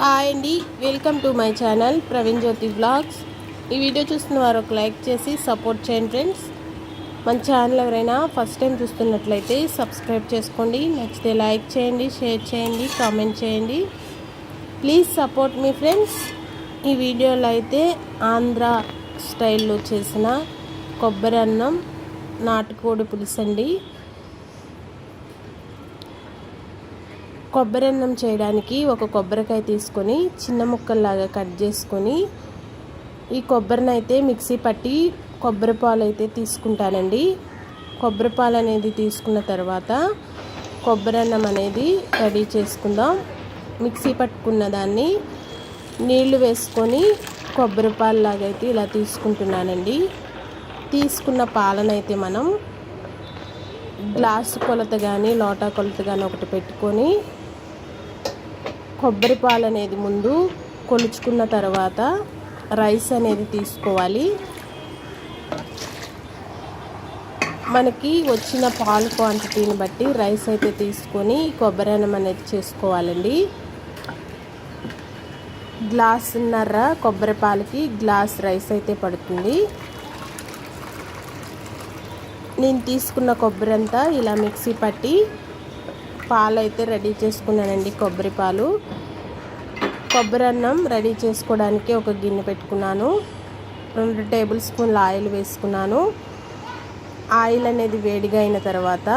Hi అండి welcome to my channel Praveen Jyothi blogs. ఈ video చూస్తున్న వారు ఒక లైక్ చేసి సపోర్ట్ చేయండి ఫ్రెండ్స్. మన ఛానల్ ఎవరైనా ఫస్ట్ టైం చూస్తున్నట్లయితే సబ్స్క్రైబ్ చేసుకోండి నచ్చితే లైక్ చేయండి షేర్ చేయండి కామెంట్ చేయండి. ప్లీజ్ సపోర్ట్ మీ ఫ్రెండ్స్. ఈ వీడియోలో అయితే ఆంధ్ర స్టైల్లో చేసిన కొబ్బరి అన్నం నాటుకోడి పులుసు అండి కొబ్బరి అన్నం చేయడానికి ఒక కొబ్బరికాయ తీసుకొని చిన్న ముక్కల్లాగా కట్ చేసుకొని ఈ కొబ్బరిని అయితే మిక్సీ పట్టి కొబ్బరి పాలు అయితే తీసుకుంటానండి. కొబ్బరి పాలు అనేది తీసుకున్న తర్వాత కొబ్బరి అన్నం అనేది రెడీ చేసుకుందాం. మిక్సీ పట్టుకున్న దాన్ని నీళ్ళు వేసుకొని కొబ్బరి పాలలాగా అయితే ఇలా తీసుకుంటున్నానండి. తీసుకున్న పాలనైతే మనం గ్లాసు కొలత కానీ లోటా కొలత కానీ ఒకటి పెట్టుకొని కొబ్బరి పాలు అనేది ముందు కొలుచుకున్న తర్వాత రైస్ అనేది తీసుకోవాలి. మనకి వచ్చిన పాలు క్వాంటిటీని బట్టి రైస్ అయితే తీసుకొని కొబ్బరి అన్నం అనేది చేసుకోవాలండి. గ్లాసున్నర కొబ్బరి పాలకి గ్లాస్ రైస్ అయితే పడుతుంది. నేను తీసుకున్న కొబ్బరి అంతా ఇలా మిక్సీ పట్టి పాలు అయితే రెడీ చేసుకున్నానండి కొబ్బరి పాలు. కొబ్బరి అన్నం రెడీ చేసుకోవడానికి ఒక గిన్నె పెట్టుకున్నాను. రెండు టేబుల్ స్పూన్ల ఆయిల్ వేసుకున్నాను. ఆయిల్ అనేది వేడిగా అయిన తర్వాత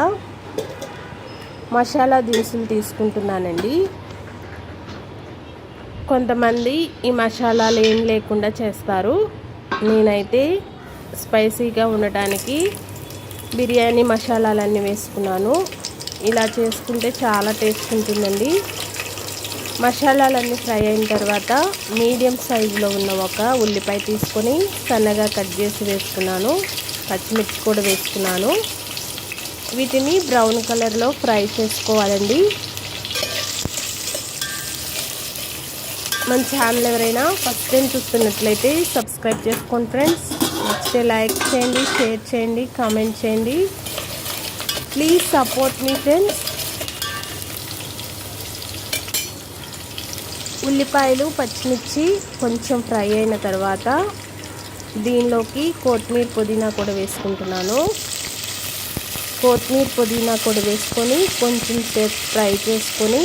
మసాలా దినుసులు తీసుకుంటున్నానండి. కొంతమంది ఈ మసాలాలు ఏం లేకుండా చేస్తారు. నేనైతే స్పైసీగా ఉండటానికి బిర్యానీ మసాలాలన్నీ వేసుకున్నాను. ఇలా చేసుకుంటే చాలా టేస్ట్ ఉంటుందండి. మసాలాలన్నీ ఫ్రై అయిన తర్వాత మీడియం సైజులో ఉన్న ఒక ఉల్లిపాయ తీసుకొని సన్నగా కట్ చేసి వేసుకున్నాను. పచ్చిమిర్చి కూడా వేసుకున్నాను. వీటిని బ్రౌన్ కలర్లో ఫ్రై చేసుకోవాలండి. మన ఛానల్ ఎవరైనా ఫస్ట్ టైం చూస్తున్నట్లయితే సబ్స్క్రైబ్ చేసుకోండి ఫ్రెండ్స్. నచ్చితే లైక్ చేయండి షేర్ చేయండి కామెంట్ చేయండి. ప్లీజ్ సపోర్ట్ మీ ఫ్రెండ్స్ ఉల్లిపాయలు పచ్చిమిర్చి కొంచెం ఫ్రై అయిన తర్వాత దీనిలోకి కొత్తిమీర పుదీనా కూడా వేసుకుంటున్నాను. కొత్తిమీర పుదీనా కూడా వేసుకొని కొంచెం సేపు ఫ్రై చేసుకొని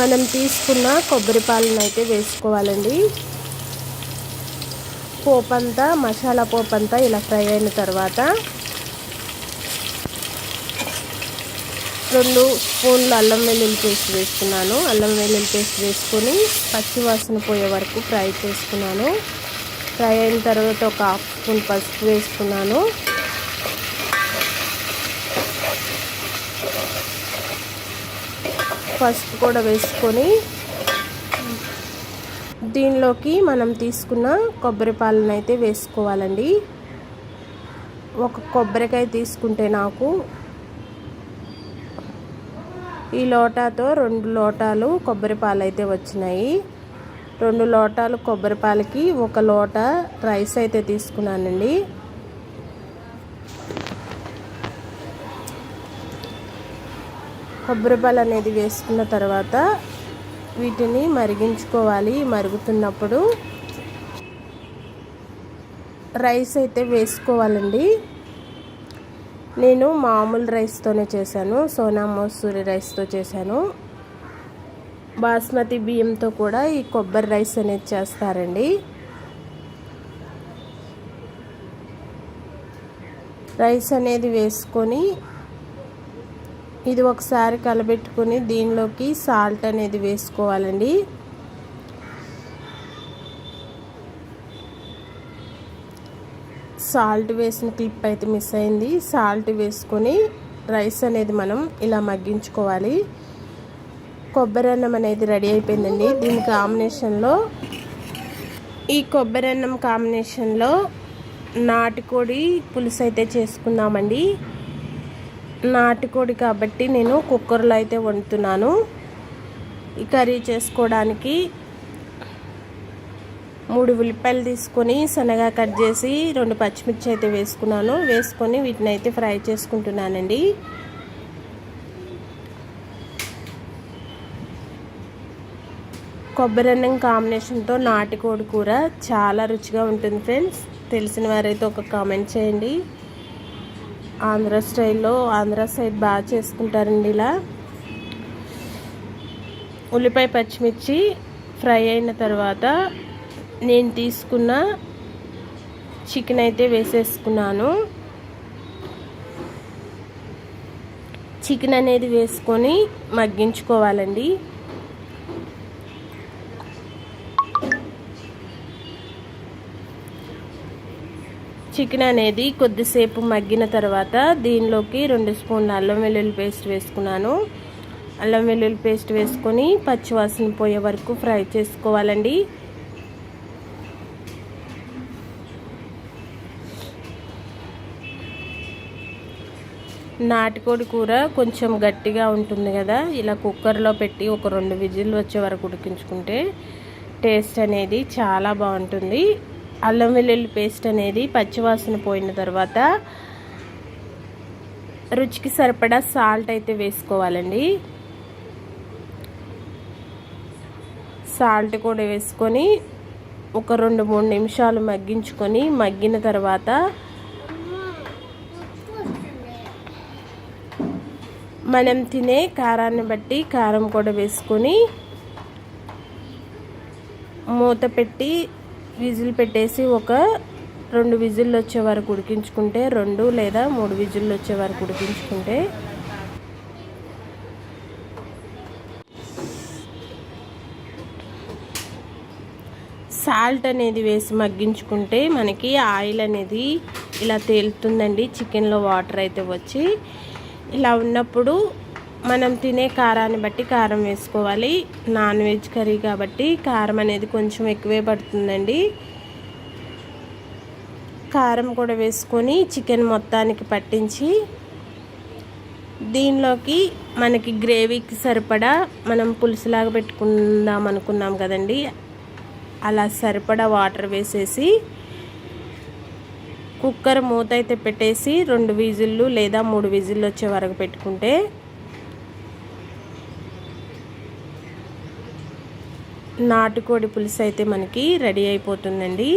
మనం తీసుకున్న కొబ్బరి పాలను అయితే వేసుకోవాలండి. పోపంతా అంతా మసాలా పోపంతా అంతా ఇలా ఫ్రై అయిన తర్వాత రెండు స్పూన్లు అల్లం వెల్లుల్లి పేస్ట్ వేసుకున్నాను అల్లం వెల్లుల్లి పేస్ట్ వేసుకొని పచ్చివాసన పోయే వరకు ఫ్రై చేసుకున్నాను. ఫ్రై అయిన తర్వాత ఒక హాఫ్ స్పూన్ పసుపు వేసుకున్నాను. పసుపు కూడా వేసుకొని దీనిలోకి మనం తీసుకున్న కొబ్బరి పాలను అయితే వేసుకోవాలండి. ఒక కొబ్బరికాయ తీసుకుంటే నాకు ఈ లోటాతో రెండు లోటాలు కొబ్బరి పాలు అయితే వచ్చినాయి. రెండు లోటాలు కొబ్బరి పాలకి ఒక లోట రైస్ అయితే తీసుకున్నానండి. కొబ్బరి పాలు అనేది వేసుకున్న తర్వాత వీటిని మరిగించుకోవాలి. మరుగుతున్నప్పుడు రైస్ అయితే వేసుకోవాలండి. నేను మామూలు రైస్తోనే చేశాను. సోనా మసూరి రైస్తో చేశాను. బాస్మతి బియ్యంతో కూడా ఈ కొబ్బరి రైస్ అనేది చేస్తారండి. రైస్ అనేది వేసుకొని ఇది ఒకసారి కలబెట్టుకుని దీనిలోకి సాల్ట్ అనేది వేసుకోవాలండి. సాల్ట్ వేసిన క్లిప్ అయితే మిస్ అయింది. సాల్ట్ వేసుకొని రైస్ అనేది మనం ఇలా మగ్గించుకోవాలి. కొబ్బరి అన్నం అనేది రెడీ అయిపోయిందండి. దీని కాంబినేషన్లో ఈ కొబ్బరి అన్నం కాంబినేషన్లో నాటుకోడి పులుసు అయితే చేసుకుందామండి నాటుకోడి కాబట్టి నేను కుక్కర్లో అయితే వండుతున్నాను. ఈ కర్రీ చేసుకోవడానికి మూడు ఉల్లిపాయలు తీసుకొని సన్నగా కట్ చేసి రెండు పచ్చిమిర్చి అయితే వేసుకున్నాను. వేసుకొని వీటిని అయితే ఫ్రై చేసుకుంటున్నానండి. కొబ్బరి అన్నం కాంబినేషన్తో నాటుకోడి కూర చాలా రుచిగా ఉంటుంది ఫ్రెండ్స్. తెలిసిన వారైతే ఒక కామెంట్ చేయండి. ఆంధ్ర స్టైల్లో ఆంధ్ర సైడ్ బాగా చేసుకుంటారండి ఇలా. ఉల్లిపాయ పచ్చిమిర్చి ఫ్రై అయిన తర్వాత నేను తీసుకున్న చికెన్ అయితే వేసేసుకున్నాను. చికెన్ అనేది వేసుకొని మగ్గించుకోవాలండి. చికెన్ అనేది కొద్దిసేపు మగ్గిన తర్వాత దీనిలోకి రెండు స్పూన్ల అల్లం వెల్లుల్లి పేస్ట్ వేసుకున్నాను. అల్లం వెల్లుల్లి పేస్ట్ వేసుకొని పచ్చివాసన పోయే వరకు ఫ్రై చేసుకోవాలండి. నాటుకోడి కూర కొంచెం గట్టిగా ఉంటుంది కదా ఇలా కుక్కర్లో పెట్టి ఒక రెండు విజిల్లు వచ్చే వరకు ఉడికించుకుంటే టేస్ట్ అనేది చాలా బాగుంటుంది. అల్లం వెల్లుల్లి పేస్ట్ అనేది పచ్చివాసన పోయిన తర్వాత రుచికి సరిపడా సాల్ట్ అయితే వేసుకోవాలండి. సాల్ట్ కూడా వేసుకొని ఒక రెండు మూడు నిమిషాలు మగ్గించుకొని మగ్గిన తర్వాత మనం తినే కారాన్ని బట్టి కారం కూడా వేసుకొని మూత పెట్టి విజిల్ పెట్టేసి ఒక రెండు విజిల్లు వచ్చే వరకు ఉడికించుకుంటే రెండు లేదా మూడు విజిల్లు వచ్చే వరకు ఉడికించుకుంటే. సాల్ట్ అనేది వేసి మగ్గించుకుంటే మనకి ఆయిల్ అనేది ఇలా తేలుతుందండి. చికెన్లో వాటర్ అయితే వచ్చి ఇలా ఉన్నప్పుడు మనం తినే కారాన్ని బట్టి కారం వేసుకోవాలి. నాన్ వెజ్ కర్రీ కాబట్టి కారం అనేది కొంచెం ఎక్కువే పడుతుందండి. కారం కూడా వేసుకొని చికెన్ మొత్తానికి పట్టించి దీనిలోకి మనకి గ్రేవీకి సరిపడా మనం పులుసులాగా పెట్టుకుందాం అనుకున్నాం కదండి. అలా సరిపడా వాటర్ వేసేసి కుక్కర్ మూత అయితే పెట్టేసి రెండు విజిల్లు లేదా మూడు విజిల్లు వచ్చే వరకు పెట్టుకుంటే నాటుకోడి పులుసు అయితే మనకి రెడీ అయిపోతుందండి.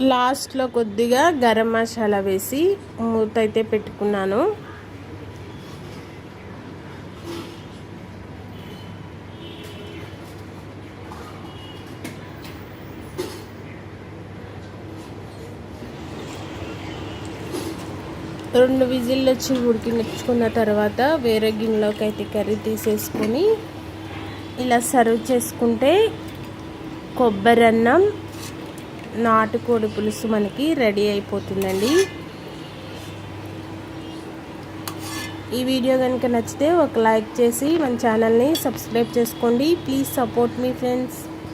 లాస్ట్లో కొద్దిగా గరం మసాలా వేసి మూత అయితే పెట్టుకున్నాను. రెండు విజిల్లు వచ్చి ఉడికించుకున్న తర్వాత వేరే గిన్నెలోకి అయితే కర్రీ తీసేసుకొని ఇలా సర్వ్ చేసుకుంటే కొబ్బరి అన్నం నాటుకోడి పులుసు మనకి రెడీ అయిపోతుందండి. ఈ వీడియో కనుక నచ్చితే ఒక లైక్ చేసి మన ఛానల్ని సబ్స్క్రైబ్ చేసుకోండి. ప్లీజ్ సపోర్ట్ మీ ఫ్రెండ్స్.